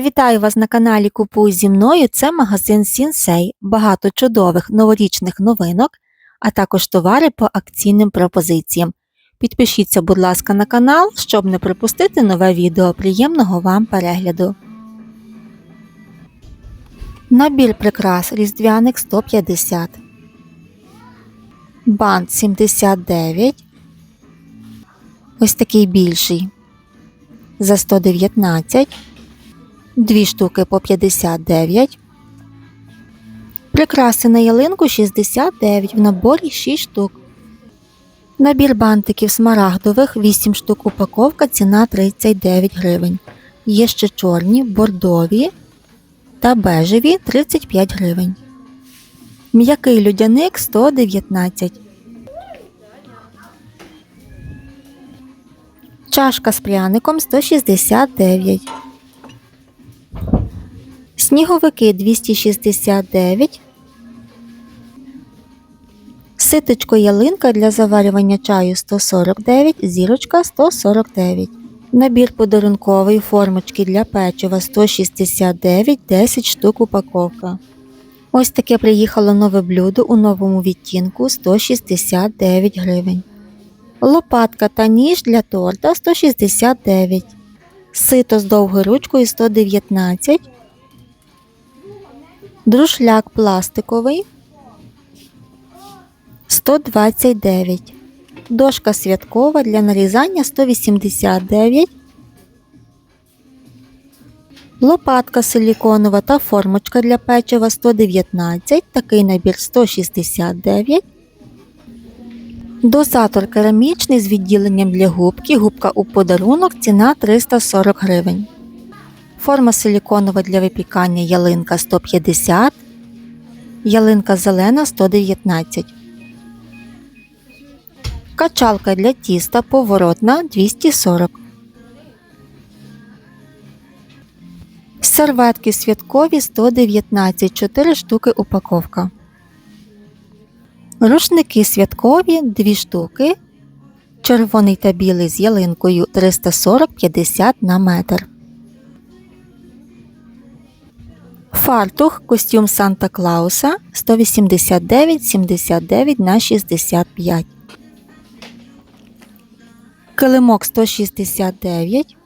Вітаю вас на каналі Купуй зі мною. Це магазин Сінсей. Багато чудових новорічних новинок, а також товари по акційним пропозиціям. Підпишіться, будь ласка, на канал, щоб не пропустити нове відео. Приємного вам перегляду. Набір прикрас різдвяник 150. Бант 79. Ось такий більший. За 119. Дві штуки по 59. Прикраси на ялинку 69 в наборі 6 штук. Набір бантиків смарагдових 8 штук упаковка ціна 39 гривень. Є ще чорні, бордові та бежеві 35 гривень. М'який людяник 119. Чашка з пряником 169. Сніговики 269. Ситочко ялинка для заварювання чаю 149, зірочка 149. Набір подарунковий формочки для печива 169, 10 штук упаковка. Ось таке приїхало нове блюдо у новому відтінку 169 гривень. Лопатка та ніж для торта 169. Сито з довгою ручкою 119. Друшляк пластиковий 129. Дошка святкова для нарізання 189. Лопатка силіконова та формочка для печива 119. Такий набір 169. Дозатор керамічний з відділенням для губки. Губка у подарунок. Ціна 340 гривень. Форма силіконова для випікання ялинка 150, ялинка зелена 119. Качалка для тіста поворотна 240. Серветки святкові 119 4 штуки упаковка. Рушники святкові 2 штуки. Червоний та білий з ялинкою 340-50 на метр. Фартух костюм Санта Клауса 189,79 на 65. Килимок 169.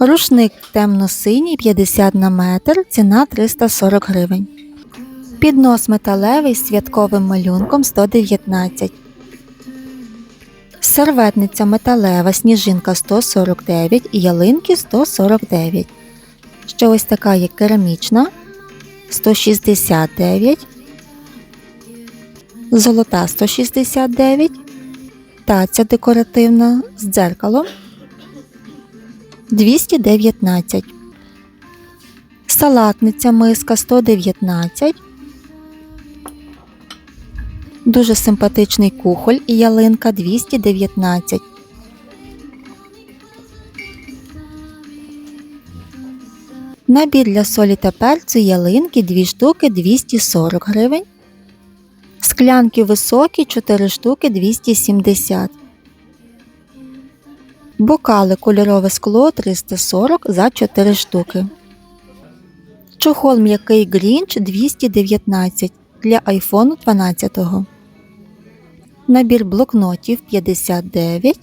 Рушник темно-синій 50 на метр, ціна 340 гривень. Піднос металевий з святковим малюнком 119. Серветниця металева сніжинка 149 і ялинки 149. Ще ось така є керамічна 169. Золота 169. Таця декоративна з дзеркалом 219. Салатниця миска 119. Дуже симпатичний кухоль і ялинка 219. Набір для солі та перцю ялинки 2 штуки 240 гривень. Склянки високі 4 штуки 270. Бокали кольорове скло 340 за 4 штуки. Чохол м'який Грінч 219 для iPhone 12. Набір блокнотів 59.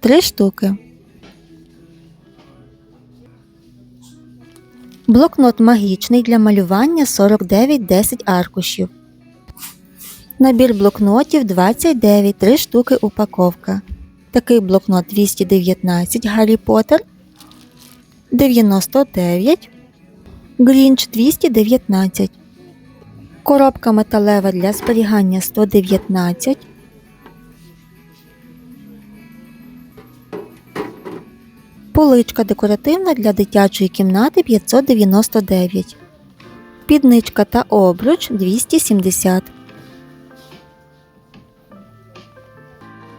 3 штуки. Блокнот магічний для малювання 49 10 аркушів. Набір блокнотів 29 3 штуки упаковка. Такий блокнот 219 Гаррі Поттер 99. Грінч 219. Коробка металева для зберігання 119. Поличка декоративна для дитячої кімнати 599. Підничка та обруч 270.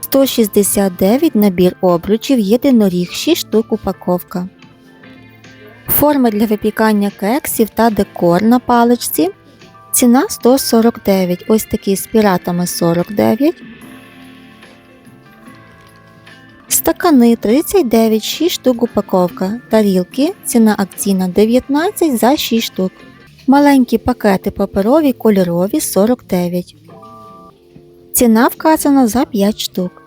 169 набір обручів єдиноріг 6 штук упаковка. Форми для випікання кексів та декор на паличці. Ціна 149. Ось такі з піратами 49. Стакани 39, 6 штук упаковка. Тарілки, ціна акційна 19 за 6 штук. Маленькі пакети паперові кольорові 49. Ціна вказана за 5 штук.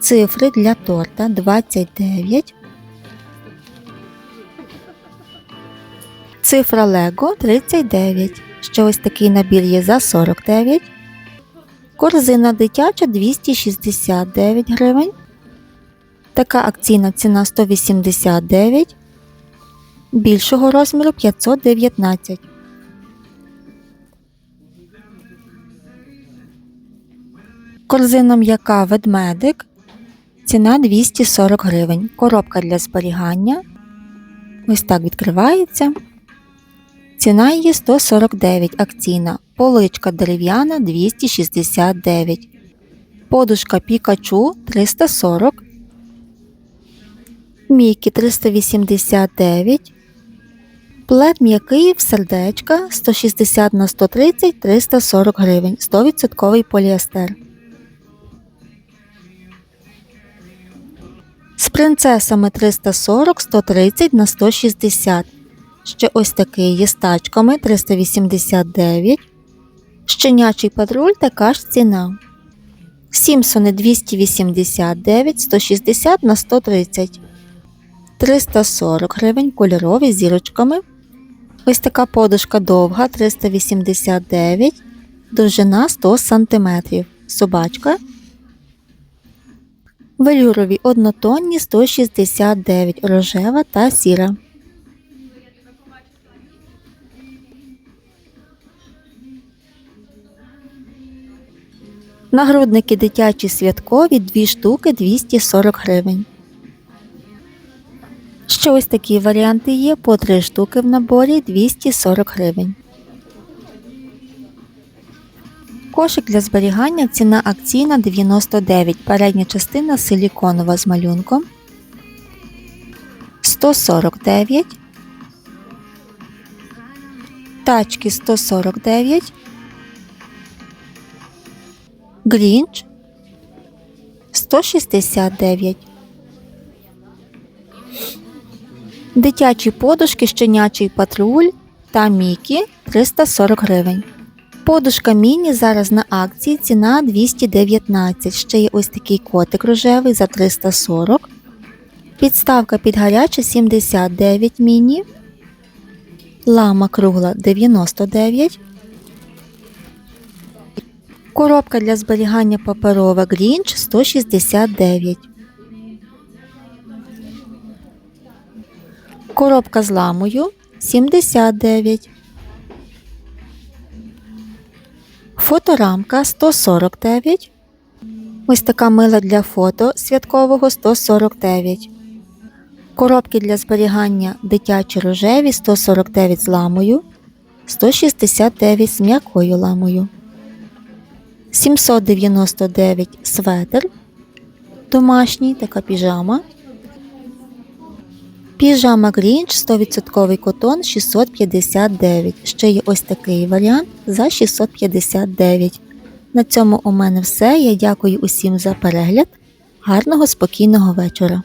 Цифри для торта 29. Цифра Лего 39. Ще ось такий набір є за 49. Корзина дитяча 269 гривень. Така акційна ціна 189. Більшого розміру 519. Корзина м'яка ведмедик. Ціна 240 гривень. Коробка для зберігання. Ось так відкривається. Ціна її 149 акційна. Поличка дерев'яна 269. Подушка Пікачу 340. Мікі 389. Плед м'який в сердечка 160 на 130 340 гривень. 100% поліестер. З принцесами 340 130 на 160. Ще ось такий є з тачками 389. Щенячий патруль така ж ціна. Сімсони 289 160 на 130. 340 гривень кольорові зірочками. Ось така подушка довга 389, довжина 100 см. Собачка. Велюрові однотонні 169 рожева та сіра. Нагрудники дитячі святкові 2 штуки 240 гривень. Ще ось такі варіанти є по 3 штуки в наборі 240 гривень. Кошик для зберігання ціна акційна 99, передня частина силіконова з малюнком 149, тачки 149, Грінч 169. Дитячі подушки, щенячий патруль та Мікі 340 гривень. Подушка міні зараз на акції ціна 219. Ще є ось такий котик рожевий за 340. Підставка під гаряче 79 міні. Лама кругла 99. Коробка для зберігання паперова Грінч 169. Коробка з ламою 79. Фоторамка 149. Ось така мила для фото святкового 149. Коробки для зберігання дитячі рожеві 149 з ламою, 169 з м'якою ламою. 799 светр. Домашній така піжама. Піжама Грінч 100% котон 659. Ще є ось такий варіант за 659. На цьому у мене все. Я дякую усім за перегляд. Гарного спокійного вечора.